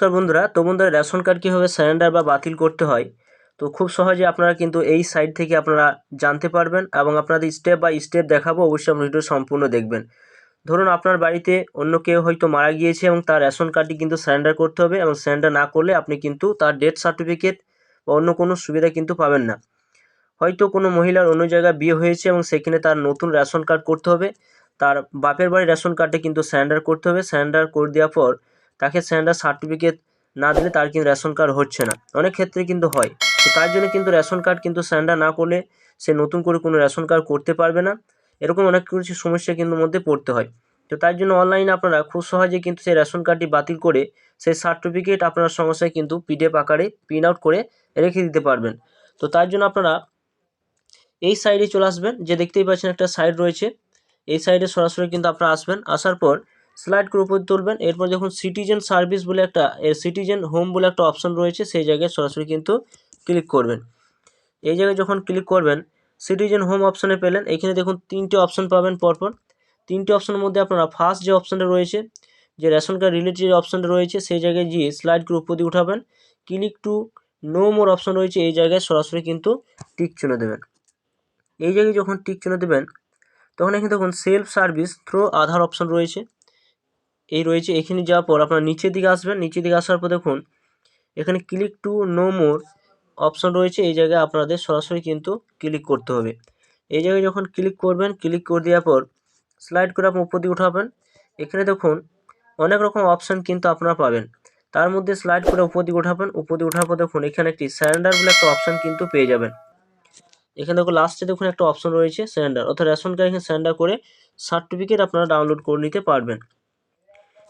নমস্কার বন্ধুরা, তো বন্ধুরা রেশন কার্ড কীভাবে সারেন্ডার বা বাতিল করতে হয়? তো খুব সহজে আপনারা কিন্তু এই সাইট থেকে আপনারা জানতে পারবেন এবং আপনাদের স্টেপ বাই স্টেপ দেখাবো, অবশ্যই আপনি ভিডিও সম্পূর্ণ দেখবেন। ধরুন আপনার বাড়িতে অন্য কেউ হয়তো মারা গিয়েছে এবং তার রেশন কার্ডটি কিন্তু সারেন্ডার করতে হবে এবং সারেন্ডার না করলে আপনি কিন্তু তার ডেথ সার্টিফিকেট বা অন্য কোনো সুবিধা কিন্তু পাবেন না। হয়তো কোনো মহিলার অন্য জায়গায় বিয়ে হয়েছে এবং সেখানে তার নতুন রেশন কার্ড করতে হবে। তার বাপের বাড়ির রেশন কার্ডটা কিন্তু সারেন্ডার করতে হবে। সারেন্ডার করে দেওয়ার পর তাকে স্যান্ডার সার্টিফিকেট না দিলে তার কিন্তু রেশন কার্ড হচ্ছে না। অনেক ক্ষেত্রে কিন্তু হয়। তো তার জন্য কিন্তু রেশন কার্ড কিন্তু সারেন্ডার না করলে সে নতুন করে কোনো রেশন কার্ড করতে পারবে না। এরকম অনেক কিছু সমস্যা কিন্তু মধ্যে পড়তে হয়। তো তার জন্য অনলাইনে আপনারা খুব সহজে কিন্তু সেই রেশন কার্ডটি বাতিল করে সেই সার্টিফিকেট আপনার সমস্যায় কিন্তু পিডিএফ আকারে প্রিন্ট আউট করে রেখে দিতে পারবেন। তো তার জন্য আপনারা এই সাইডে চলে আসবেন। যে দেখতেই পাচ্ছেন একটা সাইড রয়েছে। এই সাইডে সরাসরি কিন্তু আপনারা আসবেন। আসার পর স্লাইড করে উপর তুলবেন। এরপর যখন সিটিজেন সার্ভিস বলে একটা সিটিজেন হোম বলে একটা অপশন রয়েছে, সেই জায়গায় সরাসরি কিন্তু ক্লিক করবেন। এই জায়গায় যখন ক্লিক করবেন সিটিজেন হোম অপশানে পেলেন, এখানে দেখুন তিনটে অপশন পাবেন পরপর। তিনটে অপশনের মধ্যে আপনারা ফার্স্ট যে অপশানটা রয়েছে, যে রেশন কার্ড রিলেটেড যে অপশানটা রয়েছে, সেই জায়গায় গিয়ে স্লাইড করে উপর দিয়ে উঠাবেন। Click to know more option রয়েছে, এই জায়গায় সরাসরি কিন্তু টিক চিহ্ন দেবেন। এই জায়গায় যখন টিক চিহ্ন দেবেন, তখন এখানে দেখুন self service through Aadhaar option রয়েছে। এই রয়েছে, এখানে যাওয়ার পর আপনার নিচের দিকে আসবেন। নিচের দিকে আসার পর দেখুন, এখানে click to know more option রয়েছে। এই জায়গায় আপনাদের সরাসরি কিন্তু ক্লিক করতে হবে। এই জায়গায় যখন ক্লিক করবেন ক্লিক করে দেওয়ার পর স্লাইড করে আপনি উপর দিয়ে উঠাবেন। এখানে দেখুন, অনেক রকম অপশান কিন্তু আপনারা পাবেন। তার মধ্যে স্লাইড করে উপর দিকে উঠাবেন। উপর দিয়ে উঠার পর দেখুন, এখানে একটি স্যারেন্ডার বলে একটা অপশান কিন্তু পেয়ে যাবেন। এখানে দেখুন লাস্টে দেখুন একটা অপশন রয়েছে স্যারেন্ডার অর্থাৎ রেশন কার্ড এখানে স্যারেন্ডার করে সার্টিফিকেট আপনারা ডাউনলোড করে নিতে পারবেন।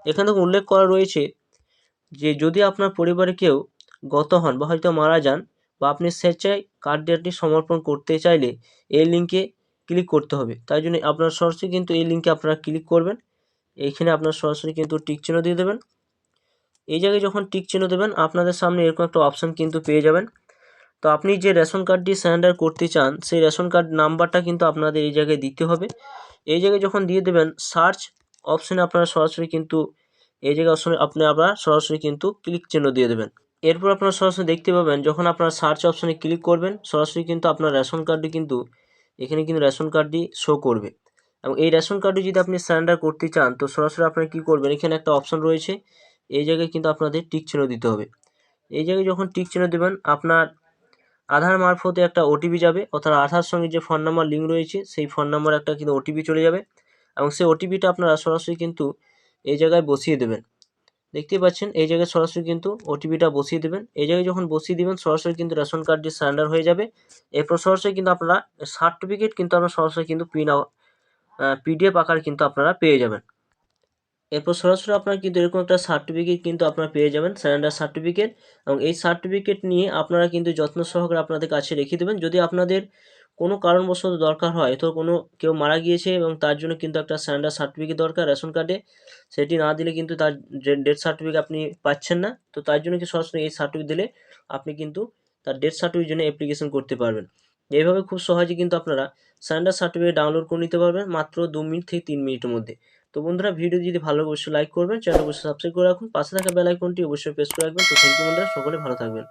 এখানে উল্লেখ করা রয়েছে যে যদি আপনার পরিবারে কেউ গত হন বা হয়তো মারা যান বা আপনি স্বেচ্ছায় কার্ড ডেটটি সমর্পণ করতে চাইলে এই লিঙ্কে ক্লিক করতে হবে। তাই জন্য আপনার সরাসরি কিন্তু এই লিঙ্কে আপনারা ক্লিক করবেন। এইখানে আপনার সরাসরি কিন্তু টিক চিহ্ন দিয়ে দেবেন। এই জায়গায় যখন টিক চিহ্ন দেবেন, আপনাদের সামনে এরকম একটা অপশান কিন্তু পেয়ে যাবেন। তো আপনি যে রেশন কার্ডটি স্যান্ডার করতে চান, সেই রেশন কার্ড নাম্বারটা কিন্তু আপনাদের এই জায়গায় দিতে হবে। এই জায়গায় যখন দিয়ে দেবেন, সার্চ অপশানে আপনারা সরাসরি কিন্তু এই জায়গায় অপশনে আপনি আবার সরাসরি কিন্তু ক্লিক চিহ্ন দিয়ে দেবেন। এরপর আপনারা সরাসরি দেখতে পাবেন, যখন আপনারা সার্চ অপশানে ক্লিক করবেন, সরাসরি কিন্তু আপনার রেশন কার্ডটি কিন্তু এখানে কিন্তু রেশন কার্ডটি শো করবে। এবং এই রেশন কার্ডটি যদি আপনি স্যান্ডার করতে চান, তো সরাসরি আপনারা কী করবেন, এখানে একটা অপশন রয়েছে, এই জায়গায় কিন্তু আপনাদের টিক চিহ্ন দিতে হবে। এই জায়গায় যখন টিক চিহ্ন দেবেন, আপনার আধার মারফতে একটা ওটিপি যাবে, অর্থাৎ আধার সঙ্গে যে ফোন নাম্বার লিঙ্ক রয়েছে, সেই ফোন নাম্বার একটা কিন্তু ওটিপি চলে যাবে। এবং সেই ওটিপিটা আপনারা সরাসরি কিন্তু এই জায়গায় বসিয়ে দেবেন। দেখতেই পাচ্ছেন, এই জায়গায় সরাসরি কিন্তু ওটিপিটা বসিয়ে দেবেন। এই জায়গায় যখন বসিয়ে দেবেন, সরাসরি কিন্তু রেশন কার্ডটি সারেন্ডার হয়ে যাবে, এরপর সরাসরি কিন্তু আপনারা সার্টিফিকেট কিন্তু আপনারা সরাসরি কিন্তু প্রিন্ট পিডিএফ আকার কিন্তু আপনারা পেয়ে যাবেন। এরপর সরাসরি আপনার কিন্তু এরকম একটা সার্টিফিকেট কিন্তু আপনারা পেয়ে যাবেন সারেন্ডার সার্টিফিকেট। এবং এই সার্টিফিকেট নিয়ে আপনারা কিন্তু যত্ন সহকারে আপনাদের কাছে রেখে দেবেন। যদি আপনাদের কোনো কারণবশত দরকার হয়। তো কোনো কেউ মারা গিয়েছে এবং তার জন্য কিন্তু একটা স্যান্ডার সার্টিফিকেট দরকার, রেশন কার্ডে। সেটি না দিলে কিন্তু তার ডেথ সার্টিফিকেট আপনি পাচ্ছেন না। তো তার জন্য কি সরাসরি এই সার্টিফিকেট দিলে আপনি কিন্তু তার ডেথ সার্টিফিকেট জন্য অ্যাপ্লিকেশন করতে পারবেন। এইভাবে খুব সহজে কিন্তু আপনারা স্যান্ডার সার্টিফিকেট ডাউনলোড করে নিতে পারবেন মাত্র দু মিনিট থেকে তিন মিনিটের মধ্যে। তো বন্ধুরা ভিডিও যদি ভালো অবশ্যই লাইক করবেন চ্যানেল অবশ্যই সাবস্ক্রাইব করে রাখুন। পাশে থাকা বেল আইকনটি অবশ্যই প্রেস করে রাখবেন। তো থ্যাংক ইউ বন্ধুরা, সকলে ভালো থাকবেন।